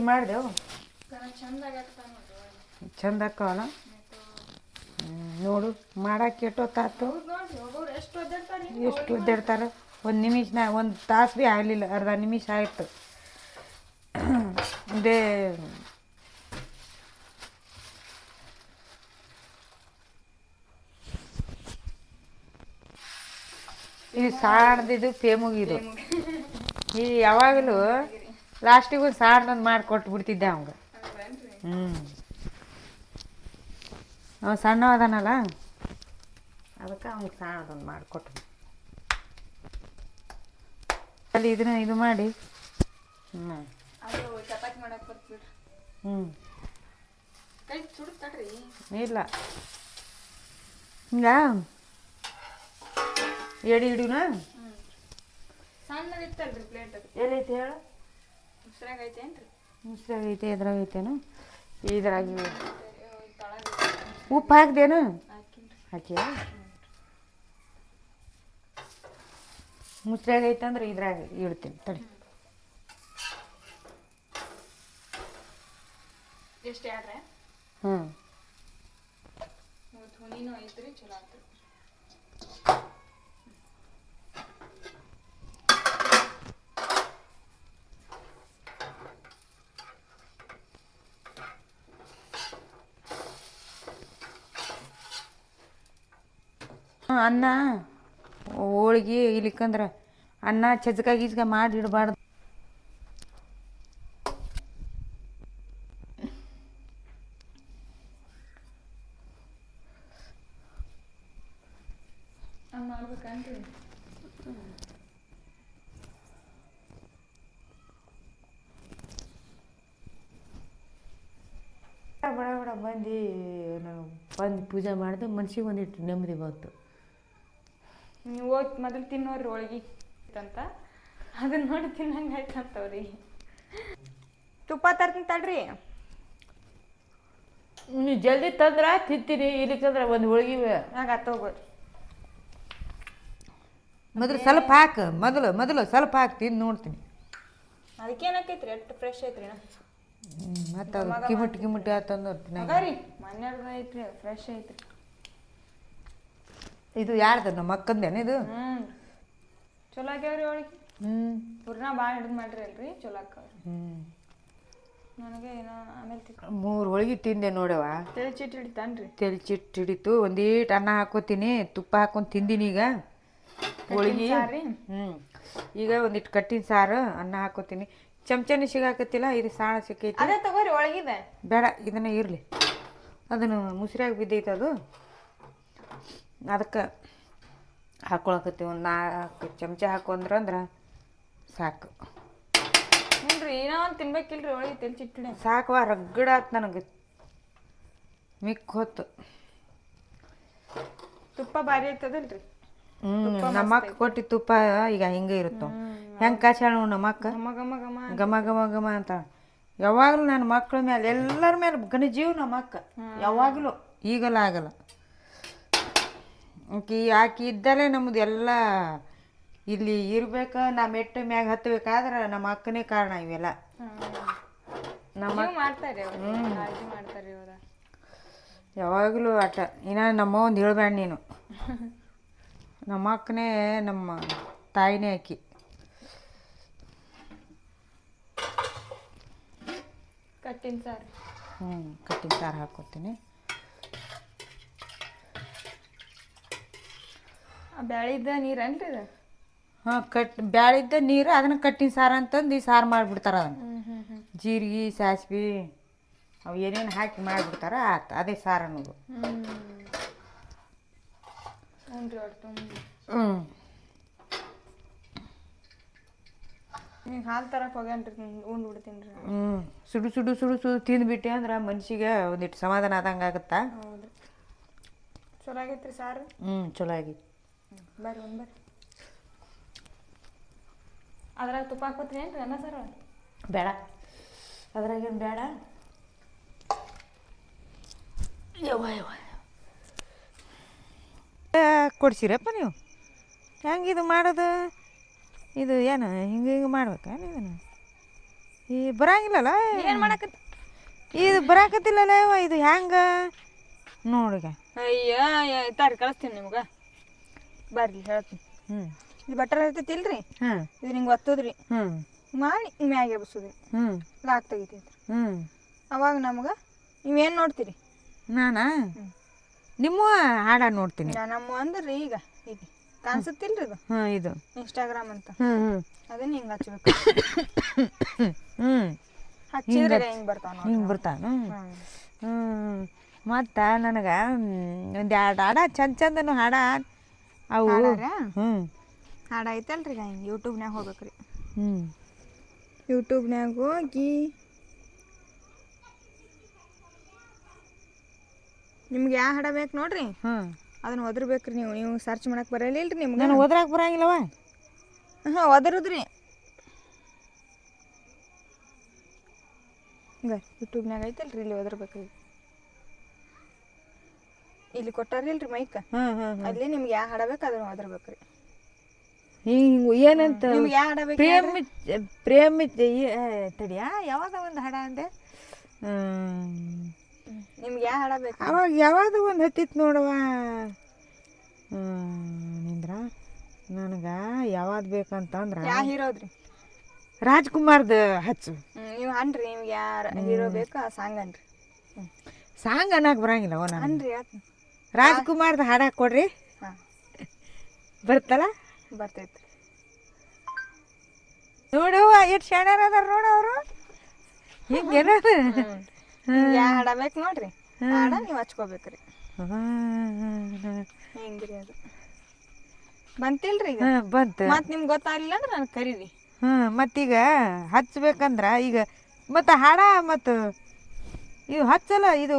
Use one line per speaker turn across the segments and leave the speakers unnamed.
ಹೋಳಿಗೆ ಮಾಡಿದೆವು
ಚಂದ
ಹ್ಮ್, ನೋಡು ಮಾಡಕ್ಕೆ ಎಷ್ಟೊತ್ತಾತು
ಎಷ್ಟು ಒದ್ದಾಡ್ತಾರೆ
ಒಂದು ನಿಮಿಷನ ಒಂದು ತಾಸು ಭೀ ಆಗಲಿಲ್ಲ ಅರ್ಧ ನಿಮಿಷ ಆಯಿತು. ಇದೇ ಇದು. ಸಾಣದಿದು ಪೇಮುಗಿದು ಈ ಯಾವಾಗಲೂ ಲಾಸ್ಟಿಗೆ ಒಂದು ಸಾಣದೊಂದು ಮಾಡಿ ಕೊಟ್ಟು ಬಿಡ್ತಿದ್ದೆ ಅವಂಗ. ಹ್ಞೂ ಅವ ಸಣ್ಣ ಅದಾನಲ್ಲ? ಅದಕ್ಕೆ ಅವ್ನಿಗೆ ಸಾಣದೊಂದು ಮಾಡಿಕೊಟ್ಟು ಅಲ್ಲಿ ಇದನ್ನ ಇದು ಮಾಡಿ. ಹ್ಞೂ ಹ್ಞೂ ಇಲ್ಲ. ಹಿಂಗ? ಎಡಿ
ಅದು.
ಎಲ್ಲೈತೆ ಹೇಳು? ಮುಸ್ರಾಗ ಐತೆ ಎದ್ರಾಗ ಐತೇನು? ಇದ್ರಾಗ ಉಪ್ಪು ಹಾಕ್ದೇನು? ಹಾಕಿ ಮುಸ್ರಾಗ ಐತಂದ್ರೆ ಇದ್ರಾಗ ಇಡ್ತೀನಿ ತಡಿ. ಹ್ಞೂ
ಮೂವತ್ತು ಹುಣಿನೂ ಐತ್ರಿ ಚಲೋ ಆತ್ರಿ
ಹ್ಮ್, ಅನ್ನ ಹೋಳ್ಗಿ ಇಲ್ಲಿಕಂದ್ರೆ ಅನ್ನ ಚಜ್ಕ ಗಿಜ್ಕ ಮಾಡಿ ಇಡಬಾರ್ದು ಬಡ ಬಡ ಬಂದು ನಾನು ಬಂದು ಪೂಜೆ ಮಾಡಿದೆ ಮನ್ಸಿಗೆ ಒಂದಿಟ್ಟು ನೆಮ್ಮದಿ ಬಂತು.
ಹೋಗಿ ಮೊದಲು ತಿನ್ನೋರಿ ಹೋಳ್ಗಿ ಅಂತ ಅದನ್ನ ನೋಡಿ ತಿನ್ನಂಗೆ ಆಯ್ತಂತವ್ರಿ ತುಪ್ಪ ತರ್ತೀನಿ ತಡ್ರಿ.
ನೀವು ಜಲ್ದಿ ತಂದ್ರೆ ತಿಂತೀನಿ ಇಲ್ಲಿಕಂದ್ರೆ ಒಂದು ಹೋಳ್ಗಿ
ಆಗ ಹತ್ತೋಗ್ಬೋದು
ಮೊದಲು ಸ್ವಲ್ಪ ಹಾಕು ಮೊದಲು ಮೊದಲು ಸ್ವಲ್ಪ ಹಾಕಿ ತಿಂದು ನೋಡ್ತೀನಿ.
ಅದಕ್ಕೇನಾಕೈತ್ರಿ ಎಷ್ಟು ಫ್ರೆಶ್ ಐತ್ರಿ
ಮತ್ತೆ ಅದು ಕಿಮುಟ್ ಕಿಮುಟ್ ಆತಂದು
ಮನ್ಯಾರ್ದ ಐತ್ರಿ ಫ್ರೆಶ್ ಐತ್ರಿ.
ಇದು ಯಾರ್ದು? ನಮ್ಮ ಅಕ್ಕಂದೇನು ಇದು?
ಹ್ಞೂ ಚಲೋ ಆಗ್ಯಾವ್ರಿ
ಹ್ಞೂ
ಪೂರ್ಣ ಭಾಳ ಹಿಡಿದು ಮಾಡ್ರಿ ಅಲ್ರಿ ಚಲೋ ಆಕ್ಕವ್ರಿ ನನಗೆ ಏನೋ ಆಮೇಲೆ ತಿಕ್ಕ
ಮೂರು ಹೋಳ್ಗೆ ತಿಂದೆ ನೋಡವ
ತಲೆ ಚೀಟ್ ಹಿಡಿತಾನ್ರಿ.
ತೆಲ್ ಚಿಟ್ಟು ಹಿಡಿತು ಒಂದೀಟ್ ಅನ್ನ ಹಾಕೋತೀನಿ ತುಪ್ಪ ಹಾಕೊಂಡು ತಿಂದಿನಿ ಈಗ. ಹೋಳಿಗೆ.
ಸಾರಿ?
ಹ್ಞೂ ಈಗ ಒಂದಿಟ್ಟು ಕಟ್ಟಿನ ಸಾರು ಅನ್ನ ಹಾಕೋತೀನಿ. ಚಮಚನ ಸಿಗಾಕತ್ತಿಲ್ಲ ಇದು ಸಾಣ ಸಿಕ್ಕೈತಿ.
ಅದೇ ತಗೋರಿ ಒಳಗಿದೆ.
ಬೇಡ ಇದನ್ನ ಇರಲಿ. ಅದನ್ನು ಮುಸಿರಾಗಿ ಬಿದ್ದೈತೆ ಅದು ಅದಕ್ಕೆ ಹಾಕೊಳಕತ್ತಿ ಒಂದು ನಾಲ್ಕು ಚಮಚ ಹಾಕು ಅಂದ್ರೆ ಸಾಕು.
ಹ್ಞೂ ಏನೋ ಒಂದು ತಿನ್ಬೇಕಿಲ್ರಿ ಒಳಗೆ ತಲೆ ಸಾಕು
ಆ ರಗಡಾತ್ ನನಗೆ. ಮಿಕ್ಕ ಹೊತ್ತು.
ತುಪ್ಪ ಭಾರಿ ಐತದಲ್ರಿ?
ಹ್ಞೂ ನಮ್ಮಕ್ಕ ಕೊಟ್ಟಿ ತುಪ್ಪ ಈಗ ಹಿಂಗೆ ಇರುತ್ತೆ. ಹೆಂಗೆ ಕಾಚಾಳ ನಮ್ಮಕ್ಕ
ಘಮ ಘಮ ಘಮ
ಅಂತ. ಯಾವಾಗಲೂ ನನ್ನ ಮಕ್ಕಳ ಮೇಲೆ ಎಲ್ಲರ ಮೇಲೆ ಗಣಜೀವ್ ನಮ್ಮಕ್ಕ ನಮ್ಮ ಯಾವಾಗಲೂ ಈಗಲ್ಲ ಆಗಲ್ಲ. ಆಕಿ ಆಕಿ ಇದ್ದಲೇ ನಮ್ದು ಎಲ್ಲ ಇಲ್ಲಿ ಇರ್ಬೇಕ ನಾ ಮೆಟ್ಟ ಮ್ಯಾಗ ಹತ್ತಬೇಕಾದ್ರೆ ನಮ್ಮ ಅಕ್ಕನೇ ಕಾರಣ ಇವೆಲ್ಲ. ನಮ್ಮ
ಮಾಡ್ತಾರೆ ಕಾಳಜಿ ಮಾಡ್ತಾರೆ
ಯಾವಾಗಲೂ ಆಟ. ಇನ್ನ ನಮ್ಮ ಒಂದು ಹೇಳ್ಬೇಡ ನೀನು. ನಮ್ಮ ಅಕ್ಕನೇ ನಮ್ಮ ತಾಯಿನೇ ಆಕಿ.
ಕಟ್ಟಿನ ಸಾರು.
ಹ್ಞೂ ಕಟ್ಟಿನ ಸಾರು ಹಾಕ್ಕೊತೀನಿ
ಬ್ಯಾಳಿದ ನೀರೇನ್ರಿ ಇದು?
ಹಾಂ ಕಟ್ ಬ್ಯಾಳಿದ್ದ ನೀರು ಅದನ್ನ ಕಟ್ಟಿನ ಸಾರು ಅಂತಂದು ಈ ಸಾರು ಮಾಡಿಬಿಡ್ತಾರೆ ಅದನ್ನು. ಜೀರಿಗೆ ಸಾಸ್ವೆ ಅವು ಏನೇನು ಹಾಕಿ ಮಾಡಿಬಿಡ್ತಾರೆ ಆತು ಅದೇ ಸಾರು ಅನ್ನೋದು.
ಹ್ಞೂ ನೀವು ಹಾಲು ತರಕ್ಕೆ ಹೋಗ್ಯಾನ್ರಿ ಉಂಡು ಬಿಡ್ತೀನಿ ರೀ.
ಹ್ಞೂ ಸುಡು ಸುಡು ಸುಡು ಸುಡು ತಿಂದ್ಬಿಟ್ಟೆ ಅಂದ್ರೆ ಮನ್ಸಿಗೆ ಒಂದಿಟ್ಟು ಸಮಾಧಾನ ಆದಂಗೆ ಆಗುತ್ತಾ?
ಹೌದು ಚಲೋ ಆಗೈತ್ರಿ ಸಾರು?
ಹ್ಞೂ ಚಲೋ ಆಗೈತಿ.
ಬರ್ರಿ ಒಂದು ಬರ್ರಿ. ಅದ್ರಾಗ ತುಪ್ಪ ಹಾಕೋತ್ರಿ ಏನ್ರಿ ಅನ್ನ ಸರ್?
ಬೇಡ. ಅದ್ರಾಗೇನು ಬೇಡ? ಯವ್ವ ಯವ್ವ ಕೊಡ್ಸಿರಪ್ಪ ನೀವು? ಹೆಂಗೆ ಇದು ಮಾಡೋದು? ಇದು ಏನು ಹಿಂಗೆ ಹಿಂಗೆ ಮಾಡ್ಬೇಕಾ ಇದನ್ನು? ಈ ಬರಂಗಿಲ್ಲಲ್ಲ?
ಏನು ಮಾಡಕತ್ತ?
ಇದು ಬರಾಕತ್ತಿಲ್ಲಲ್ಲ ಯವ್ವ, ಇದು ಹೆಂಗ? ನೋಡಿಗ.
ಅಯ್ಯ ತಾರಿ ಕಳಿಸ್ತೀನಿ ನಿಮ್ಗೆ. ಬರ್ರಿ ಹೇಳ್ತೀನಿ.
ಹ್ಞೂ
ಇದು ಬಟರ್ ಇರ್ತೈತಿಲ್ರಿ
ಹ್ಞೂ
ಇದು ನಿಂಗೆ ಒತ್ತದ್ರಿ.
ಹ್ಞೂ
ಮಾಡಿ ಮ್ಯಾಗೆ ಎಬ್ಸೋದ್ರಿ
ಹ್ಞೂ
ಲಾಕ್ ತೆಗಿತೈತ್ರಿ.
ಹ್ಞೂ
ಅವಾಗ ನಮ್ಗೆ ನೀವೇನು ನೋಡ್ತೀರಿ?
ನಾನಾ? ನಿಮ್ಮ ಹಾಡ ನೋಡ್ತೀನಿ.
ನಮ್ಮ ಅಂದ್ರಿ ಈಗ ಇದು ಕಾಣಿಸುತ್ತಿಲ್ರಿ ಇದು?
ಹ್ಞೂ ಇದು.
ಇನ್ಸ್ಟಾಗ್ರಾಮ್ ಅಂತ.
ಹ್ಞೂ ಹ್ಞೂ
ಅದನ್ನ ಹಿಂಗೆ ಹಚ್ಬೇಕು.
ಹ್ಞೂ
ಹಚ್ಚಿದ್ರೆ ಹಿಂಗೆ ಬರ್ತಾವ ನೋಡಿ
ಹಿಂಗೆ ಬರ್ತಾನು
ಹ್ಮ್.
ಹ್ಞೂ ಮತ್ತು ನನಗೆ ಒಂದು ಎರಡು ಹಾಡ ಚಂದ ಚಂದನು ಹಾಡ ಅವು? ಹ್ಞೂ
ಹಾಡ ಐತಲ್ರಿ ಈಗ ಹಿಂಗೆ ಯೂಟ್ಯೂಬ್ನ್ಯಾಗ ಹೋಗ್ಬೇಕ್ರಿ.
ಹ್ಞೂ
ಯೂಟ್ಯೂಬ್ನ್ಯಾಗ ಹೋಗಿ ನಿಮ್ಗೆ ಯಾವ ಹಾಡ ಬೇಕು ನೋಡ್ರಿ?
ಹ್ಞೂ
ಅದನ್ನ ಒದರ್ಬೇಕ್ರಿ ನೀವು. ನೀವು ಸರ್ಚ್ ಮಾಡಕ್ ಬರಲಿಲ್ರಿ ನಿಮ್ಗೆ?
ನಾನು ಓದ್ರಾಕ ಬರಂಗಿಲ್ಲವ?
ಹಾಂ ಒದರುದ್ರಿ. ಹಂಗ ಯೂಟ್ಯೂಬ್ನ್ಯಾಗ ಐತಲ್ರಿ ಇಲ್ಲಿ ಒದರ್ಬೇಕ್ರಿ. ಇಲ್ಲಿ ಕೊಟ್ಟಾರಿಲ್ರಿ ಮೈಕ್
ಹಾಂ ಹಾಂ
ಅಲ್ಲಿ ನಿಮ್ಗೆ ಯಾವ ಹಾಡಬೇಕು ಅದನ್ನ ಒದರ್ಬೇಕ್ರಿ.
ಹಿಂಗೆ ಏನಂತ
ನಿಮ್ಗೆ ಯಾವ ಹಾಡ ಬೇಕು
ಪ್ರೇಮಿ ಪ್ರೇಮಿ ತಡಿಯಾ ಯಾವಾಗ ಒಂದು ಹಾಡ ಅಂದೆ.
ನಿಮ್ಗೆ ಯಾವ ಹಾಡ ಬೇಕು
ಅವಾಗ ಯಾವಾಗ ಒಂದು ಹತ್ತಿತ್ತು ನೋಡವ. ನಿಂದ್ರ? ನನಗೆ ಯಾವಾಗ ಬೇಕಂತಂದ್ರೆ
ಯಾ ಹೀರೋದ್ರಿ?
ರಾಜ್ಕುಮಾರ್ದ ಹಚ್ಚು.
ನೀವು ಅನ್ರಿ ನಿಮ್ಗೆ ಯಾರ ಹೀರೋ ಬೇಕು ಆ ಸಾಂಗ್ ಅನ್ರಿ.
ಸಾಂಗ್ ಅನ್ನಕ್ಕೆ ಬರಂಗಿಲ್ಲ ಅವನ
ಅನ್ರಿ
ರಾಜ್ಕುಮಾರ್ದ ಹಾಡ ಕೊಡ್ರಿ
ಹಾಂ.
ಬರ್ತಲ್ಲ?
ಬರ್ತೈತಿ.
ನೋಡು ಎಷ್ಟು ಶಾಣ್ಯಾರ ಅದಾರ ನೋಡು ಅವರು. ಹಿಂಗೇನ
ಹಾಡಬೇಕು ನೋಡ್ರಿ. ಹಾಡ ನೀವು ಹಚ್ಕೋಬೇಕ್ರಿ. ಹಿಂಗ್ರಿ ಅದು? ಬಂತಿಲ್ರಿ ಈಗ?
ಹಾಂ ಬಂತು.
ಮತ್ ನಿಮ್ಗೆ ಗೊತ್ತಾಗ್ಲಿಲ್ಲ ಅಂದ್ರೆ ನಾನು ಕರೀರಿ.
ಹ್ಞೂ ಮತ್ತೀಗ ಹಚ್ಬೇಕಂದ್ರ ಈಗ ಮತ್ತು ಹಾಡ ಮತ್ತು ಇವು ಹಚ್ಚಲ್ಲ ಇದು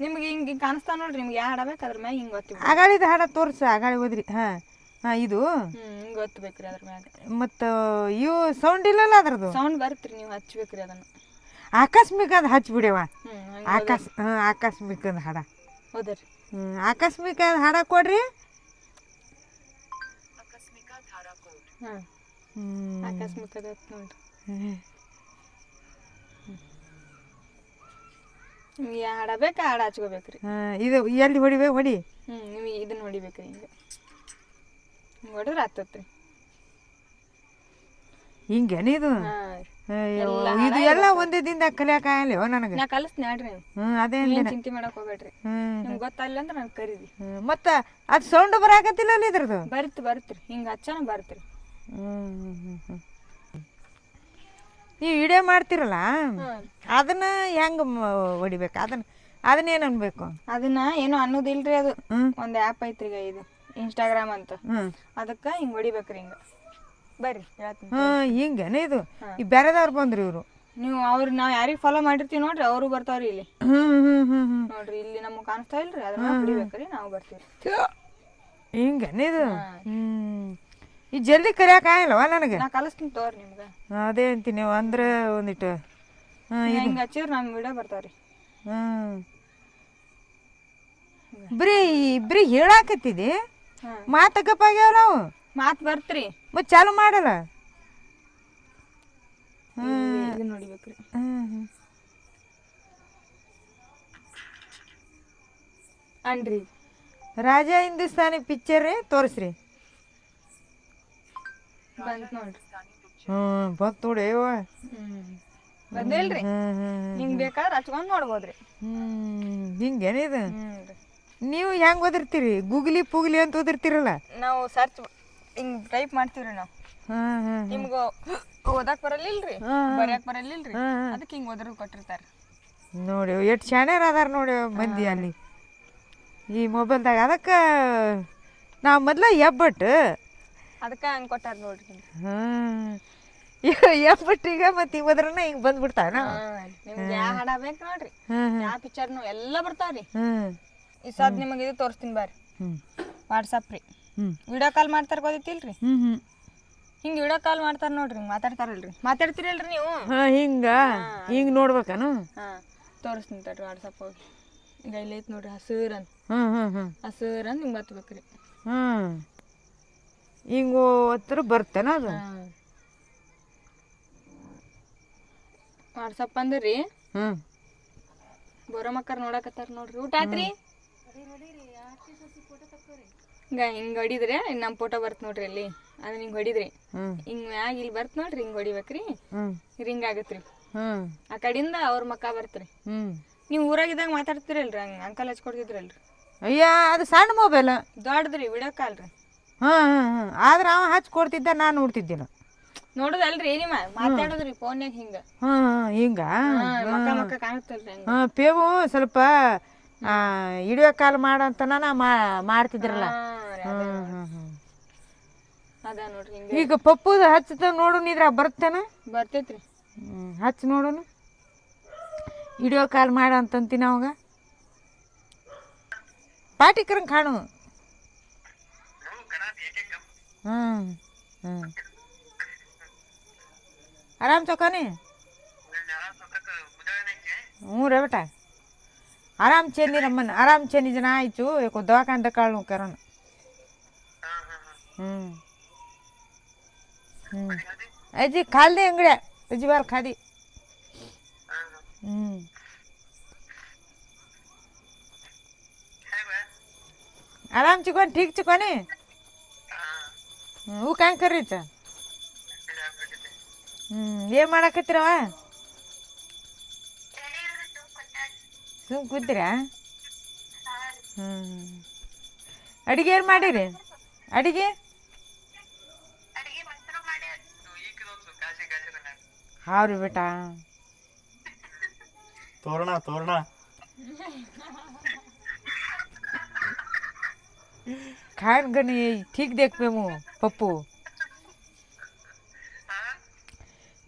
ನಿಮ್ಗೆ ಹಿಂಗೆ ಹಿಂಗೆ ಕಾಣಿಸ್ತಾ ನೋಡ್ರಿ ನಿಮ್ಗೆ ಯಾವ ಹಾಡ ಬೇಕು ಅದ್ರ ಮ್ಯಾಗ ಹಿಂಗೆ ಗೊತ್ತಿ
ಅಗಾಳಿದ ಹಾಡ ತೋರ್ಸ ಅಗಾಳಿ ಹೋದ್ರಿ ಹಾಂ ಹಾಂ ಇದು.
ಹ್ಞೂ ಹಿಂಗೆ ಗೊತ್ತಬೇಕ್ರಿ ಅದ್ರ ಮ್ಯಾಗ.
ಮತ್ತು ಇವು ಸೌಂಡ್ ಇಲ್ಲಲ್ಲ ಅದ್ರದ್ದು?
ಸೌಂಡ್ ಬರ್ತ್ರಿ ನೀವು ಹಚ್ಬೇಕ್ರಿ ಅದನ್ನು.
ಆಕಸ್ಮಿಕ ಅದು ಹಚ್ಬಿಡ್ಯವ.
ಹ್ಞೂ
ಆಕಸ್ ಹಾಂ ಆಕಸ್ಮಿಕದ ಹಾಡ.
ಹೌದ್ರಿ
ಹ್ಞೂ ಆಕಸ್ಮಿಕ ಹಾಡ ಕೊಡ್ರಿ.
ಹಾಂ
ಹ್ಞೂ
ಆಕಸ್ಮಿಕ ನೋಡ್ರಿ. ನಿಮ್ಗೆ ಯಾವ ಹಾಡ ಬೇಕು ಆ ಹಾಡ ಹಚ್ಕೋಬೇಕ್ರಿ.
ಹಾಂ ಇದು ಎಲ್ಲಿ ಹೊಡಿಬೇಕು ಹೊಡಿ.
ಹ್ಞೂ ನಿಮಗೆ ಇದನ್ನ ಹೊಡಿಬೇಕ್ರಿ ಹಿಂಗೆ. ಹಿಂಗೆ ಹೊಡೆದ್ರೆ ಹತ್ತತ್ರಿ.
ಹಿಂಗೇನು ಇದು
ಹಾಂ
ಅಯ್ಯೋ, ಇದು ಎಲ್ಲ ಒಂದೇ ದಿನದಾಗ ಕಲಿಯಕ್ಕಾಗಲ್ಲ ನನಗೆ?
ನಾ ಕಲಿಸ್ತೀನಿ ನೋಡ್ರಿ
ಹ್ಞೂ ಅದೇ
ಏನು ಚಿಂತೆ ಮಾಡಕ್ ಹೋಗ್ಬೇಡ್ರಿ.
ಹ್ಞೂ
ನಿಮ್ಗೆ ಗೊತ್ತಾಗಿಲ್ಲ ಅಂದ್ರೆ ನಾನು ಕರೀರಿ.
ಮತ್ತೆ ಅದು ಸೌಂಡ್ ಬರಾಕತ್ತಿಲ್ಲ ಅಲ್ಲಿ ಇದ್ರದ್ದು?
ಬರುತ್ತೆ ಬರ್ತ್ರಿ ಹಿಂಗೆ ಹಚ್ಚನ ಬರ್ತ್ರಿ
ನೀವು ವಿಡಿಯೋ ಮಾಡ್ತಿರಲ್ಲ? ಅದನ್ನ ಹೆಂಗ್ ಹೊಡಿಬೇಕು? ಅದನ್ನ ಅದನ್ನ ಏನ್ ಅನ್ಬೇಕು?
ಅದನ್ನ ಏನು ಅನ್ನೋದಿಲ್ರಿ ಅದು. ಒಂದು ಆ್ಯಪ್ ಐತ್ರಿ ಈಗ ಇದು. ಇನ್ಸ್ಟಾಗ್ರಾಮ್ ಅಂತ. ಅದಕ್ಕೆ ಹಿಂಗೆ ಹೊಡಿಬೇಕ್ರಿ ಹಿಂಗೆ. ಬರ್ರಿ ಹೇಳ್ತೀನಿ.
ಹಿಂಗೇನೆ ಇದು? ಈ ಬೇರೆದವ್ರು ಬಂದ್ರಿ ಇವರು.
ನೀವು ಅವ್ರು ನಾವು ಯಾರಿಗೆ ಫಾಲೋ ಮಾಡಿರ್ತೀವಿ ನೋಡ್ರಿ ಅವರು ಬರ್ತಾವ್ರಿ ಇಲ್ಲಿ.
ಹ್ಮ್
ನೋಡ್ರಿ ಇಲ್ಲಿ ನಮಗೆ ಕಾಣಿಸ್ತಾ ಇಲ್ರಿ ಅದನ್ನ ಹೊಡಿಬೇಕ್ರಿ ನಾವು ಬರ್ತೀವಿ.
ಹಿಂಗೇನ ಇದು? ಹ್ಞೂ ಈ ಜಲ್ದಿ ಕಲಿಯಕ್ಕಾಗಲ್ಲವ ನನಗೆ?
ನಾ ಕಲಿಸ್ತೀನಿ ತೋರಿ ನಿಮ್ಗೆ.
ಅದೇ ಅಂತೀನಿ ನೀವು ಅಂದ್ರೆ ಒಂದಿಟ್ಟು ಹಾಂ
ಹಿಂಗೆ ಹಚ್ಚಿದ್ರೆ ನಮ್ಮ ವಿಡಿಯೋ ಬರ್ತಾವ್ರಿ.
ಹ್ಞೂ ಬರೀ ಇಬ್ರಿ ಹೇಳಾಕತ್ತಿದಿ?
ಹಾಂ.
ಮಾತಕ್ಕಪ್ಪಾಗ್ಯಾವ ನಾವು?
ಮಾತು ಬರ್ತ್ರಿ.
ಮತ್ತೆ ಚಾಲು ಮಾಡಲ್ಲ?
ಇದನ್ನ ಹೊಡಿಬೇಕ್ರಿ
ಹ್ಞೂ
ಅನ್ರಿ.
ರಾಜಾ ಹಿಂದೂಸ್ತಾನಿ ಪಿಕ್ಚರ್ ತೋರಿಸ್ರಿ.
ಬಂತ್ ನೋಡ್ರಿ.
ಹ್ಞೂ ಬಂತ್ ನೋಡಿ ಅಯ್ಯೋ
ಹ್ಮ್ ಬಂದಿಲ್ರಿ. ನಿಂಗೆ ಬೇಕಾದ್ರೆ ಹಚ್ಕೊಂಡ್ ನೋಡ್ಬೋದ್ರಿ.
ಹ್ಞೂ ಹಿಂಗೇನಿದು
ಹ್ಞೂ
ನೀವು ಹೆಂಗ್ ಓದಿರ್ತೀರಿ? ಗೂಗ್ಲಿ ಪೂಗ್ಲಿ ಅಂತ ಓದಿರ್ತೀರಲ್ಲ?
ನಾವು ಸರ್ಚ್ ಹಿಂಗ್ ಟೈಪ್ ಮಾಡ್ತೀವ್ರಿ ನಾವು.
ಹ್ಮ್ ಹಾಂ
ನಿಮ್ಗ ಓದಾಕ್ ಬರಲಿಲ್ರಿ?
ಹ್ಮ್.
ಬರ್ಯಾಕ್ ಬರಲಿಲ್ರಿ? ಅದಕ್ಕೆ ಹಿಂಗ್ ಓದ್ರ ಕೊಟ್ಟಿರ್ತಾರ.
ನೋಡಿ ಎಷ್ಟು ಶಾಣ್ಯಾರ ಅದಾರ ನೋಡಿ ಮಂದಿ ಅಲ್ಲಿ. ಈ ಮೊಬೈಲ್ದಾಗ ಅದಕ್ಕೆ ನಾವು ಮೊದಲ ಎಬ್ಬಟ್ಟು
ಅದಕ್ಕ ಹಂಗ ಕೊಟ್ಟಾರ ನೋಡ್ರಿ
ಹ್ಮ್. ಈಗ ಮತ್ತೆ ಈಗ ಹೋದ್ರನ ಹಿಂಗೆ ಬಂದ್ಬಿಡ್ತಾನ?
ನಿಮ್ಗೆ ಯಾವ ಹಾಡ ಬೇಕು ನೋಡ್ರಿ.
ಹ್ಮ್
ಯಾವ ಪಿಕ್ಚರ್ನು ಎಲ್ಲ ಬರ್ತಾವ್ರಿ ಈ ಸದ್ ನಿಮಗೆ ಇದು ತೋರಿಸ್ತೀನಿ ಬರ್ರಿ ವಾಟ್ಸಪ್ ರೀ. ವಿಡಿಯೋ ಕಾಲ್ ಮಾಡ್ತಾರ ಗೊತ್ತಿಲ್ರಿ?
ಹ್ಮ್
ಹಿಂಗ್ ವಿಡಿಯೋ ಕಾಲ್ ಮಾಡ್ತಾರ ನೋಡ್ರಿ ಹಿಂಗ್ ಮಾತಾಡ್ತಾರಲ್ರಿ. ಮಾತಾಡ್ತೀರಲ್ರಿ ನೀವು?
ಹಿಂಗ. ಹಿಂಗ್ ನೋಡ್ಬೇಕನು?
ತೋರಿಸ್ತೀನಿ ತಡ್ರಿ ವಾಟ್ಸಪ್ ಹೋಗಿ. ಈಗ ಇಲ್ಲಿ ಐತ್ ನೋಡ್ರಿ ಹಸಿರು ಅಂತ. ಹಸಿರು ಅಂತ ನಿಮ್ಗೆ ಬತ್ಬೇಕ್ರಿ.
ಹ್ಞೂ ಹಿಂಗೆ ಹತ್ರ ಬರ್ತೇನ ಅದು?
ವಾಟ್ಸಪ್ ಅಂದ್ರಿ
ಹ್ಞೂ
ಬರೋ ಮಕ್ಕರ್ ನೋಡಕತ್ತಾರ ನೋಡ್ರಿ. ಊಟ ಆತ್ರಿ? ಹಿಂಗ ಹಿಂಗ್ ಹೊಡಿದ್ರಿ ನಮ್ಮ ಫೋಟೋ ಬರ್ತ್ ನೋಡ್ರಿ ಅಲ್ಲಿ. ಅದನ್ನ ಹಿಂಗ್ ಹೊಡಿದ್ರಿ.
ಹ್ಮ್.
ಹಿಂಗ್ ಮ್ಯಾಗ ಇಲ್ಲಿ ಬರ್ತ್ ನೋಡ್ರಿ ಹಿಂಗ್ ಹೊಡಿಬೇಕ್ರಿ.
ಹ್ಞೂ
ರಿಂಗ್ ಆಗತ್ರಿ. ಆ ಕಡಿಂದ ಅವ್ರ ಮಕ್ಕ ಬರ್ತ್ರಿ. ನೀವು ಊರಾಗಿದ್ದಾಗ ಮಾತಾಡ್ತಿರಲ್ರಿ ಹಂಗ ಅಂಕಲ್ ಹಚ್ಕೊಡ್ತಿದ್ರಲ್ರಿ.
ಅಯ್ಯ ಅದು ಸಣ್ಣ ಮೊಬೈಲ್
ದೊಡ್ಡದ್ರಿ ವಿಡಿಯೋ ಹಾಂ ಹಾಂ
ಹ್ಞೂ ಆದ್ರೆ ಅವ ಹಚ್ಚಿ ಕೊಡ್ತಿದ್ದ ನಾನು ನೋಡ್ತಿದ್ದಿಲ್ಲ
ನೋಡುದಲ್ರಿ ನಿಮ್ಮ ಮಾತಾಡೋದ್ರಿ ಫೋನ್ಯಾಗ ಹಿಂಗ.
ಹ್ಞೂ ಹಾಂ ಹಿಂಗ?
ಮಕ್ಕ ಮಕ್ಕ ಕಾಣುತ್ತಲ್ರಿ ಹಂಗ.
ಹಾಂ ಪೇವು ಸ್ವಲ್ಪ ಇಡಿಯೋ ಕಾಲ್ ಮಾಡಂತನ ಮಾ ಮಾಡ್ತಿದ್ರಲ್ಲ.
ಹಾ ರೀ, ಅದ ನೋಡ್ರಿ. ಹಿಂಗ.
ಈಗ ಪಪ್ಪುದ ಹಚ್ಚದ ನೋಡು ಇದ್ರಾಗ ಬರ್ತೇನ?
ಬರ್ತೈತ್ರಿ.
ಹ್ಞೂ ಹಚ್ಚಿ ನೋಡೋಣ ವಿಡಿಯೋ ಕಾಲ್ ಮಾಡ ಅಂತಂತೀನಿ ಅವಾಗ ಪಾಟಿಕರಂಗೆ ಕಾಣು. ಹ್ಞೂ ಹ್ಞೂ ಆರಾಮ್ ಚೌಕಾನಿ ಹ್ಞೂ ರೇ ಬೇಟ ಆರಾಮ್ ಚೇಂದಿ ನಮ್ಮನ್ನ ಆರಾಮ್ ಚೇಂದಿ ಜನ ಆಯ್ತು ಯಾಕೋ ದವಾಖಾನೆ ಕಾಳು ಕರೋಣ ಹ್ಞೂ ಹ್ಞೂ ಅಜ್ಜಿ ಖಾಲ್ದಿ ಅಂಗಡಿ ಅಜ್ಜಿ ಬಾಲ್ ಖಾದಿ ಹ್ಞೂ ಆರಾಮ್ ಚಿಕೋನ್ ठीक ಚಿಕೋನಿ ಹ್ಞೂ ಕಾಯ್ ಕರ್ರಿ ಚ ಹ್ಞೂ ಏನು ಮಾಡಾಕತ್ತಿರವ ಸುಮ್ ಕೂತೀರಾ? ಹ್ಞೂ ಅಡುಗೆ ಏನು ಮಾಡಿರಿ? ಅಡುಗೆ? ಹಾವ್ರಿ ಬೇಟಾ?
ತೋರಣ ತೋರಣ.
खान गनी ठीक देख पे मु पप्पू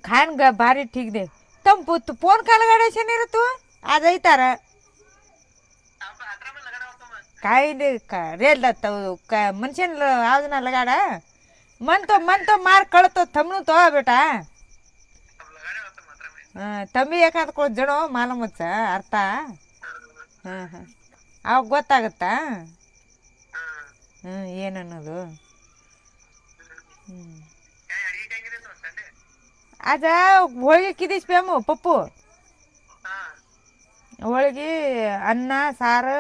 खान ग भारी ठीक दे तम पुत फोन का लगाडायचे नाही रे तू आज ऐतार काय दे का रेल जात का मनुष्यन आवाज ना लगाडा म्हणतो म्हणतो मार कळतो थमणू तो बेटा ಹಾಂ ತಮ್ಮಿ ಯಾಕಂತ ಕೊಡ್ ಜಣೋ ಮಾಲಮಚ್ಚ ಅರ್ಥ ಹಾಂ ಹಾಂ ಅವಾಗ ಗೊತ್ತಾಗತ್ತಾ ಹ್ಞೂ ಏನನ್ನೋದು? ಹ್ಞೂ ಅದ ಹೋಳಿಗೆ ಕಿದಿಸ್ ಬೇಮು ಪಪ್ಪು. ಹೋಳಿಗೆ, ಅನ್ನ, ಸಾರು.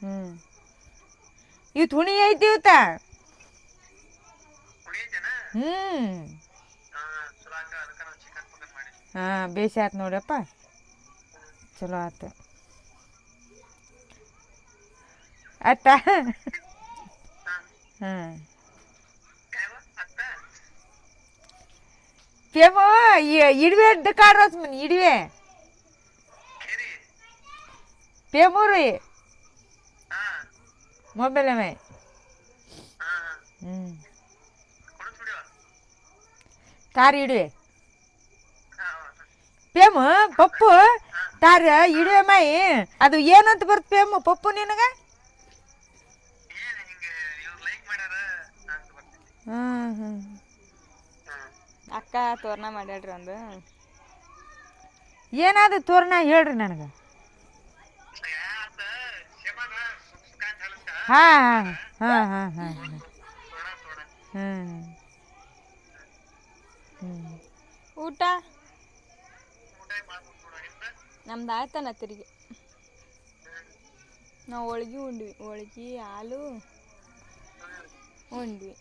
ಹ್ಞೂ ಇವತ್ತು ಹುಣಿ ಐತಿ ಇವತ್ತ? ಹ್ಞೂ ಹಾಂ ಬೇಸಿ ಆಯ್ತು ನೋಡಪ್ಪ. ಚಲೋ ಆಯ್ತು ಆಯ್ತಾ ಹಾಂ ಪೇಮೋ ಇಡ್ವೆ ಅಡ್ಡ ಕಾಡ್ರಸ್ ಮನ್ ಇಡ್ವೆ ಪೇಮು ರೀ ಮೊಬೈಲ್ ಮೇ ಹ್ಞೂ ಕಾರ್ ಇಡ್ವೆ ಪೇಮ ಪಪ್ಪು ತಾರ ಇಡುವೆ ಮಾಯಿ ಅದು ಏನಂತ ಬರ್ತ ಪೇಮು ಪಪ್ಪು ನಿನಗ ಹ್ಮ್ ಹ್ಮ್.
ಅಕ್ಕ ತೋರಣ ಮಾಡ್ಯಾಡ್ರಿ ಒಂದು.
ಏನಾದ ತೋರಣ ಹೇಳ್ರಿ ನನಗೆ. ಹಾಂ ಹಾಂ ಹಾಂ ಹಾಂ ಹಾ ಹ್ಮ್. ಹ್ಞೂ
ಊಟ? ನಮ್ದು ಆಯ್ತನ ತಿರುಗಿ. ನಾವು ಹೋಳ್ಗಿ ಉಂಡ್ವಿ. ಹೋಳ್ಗಿ ಹಾಲು ಉಂಡ್ವಿ.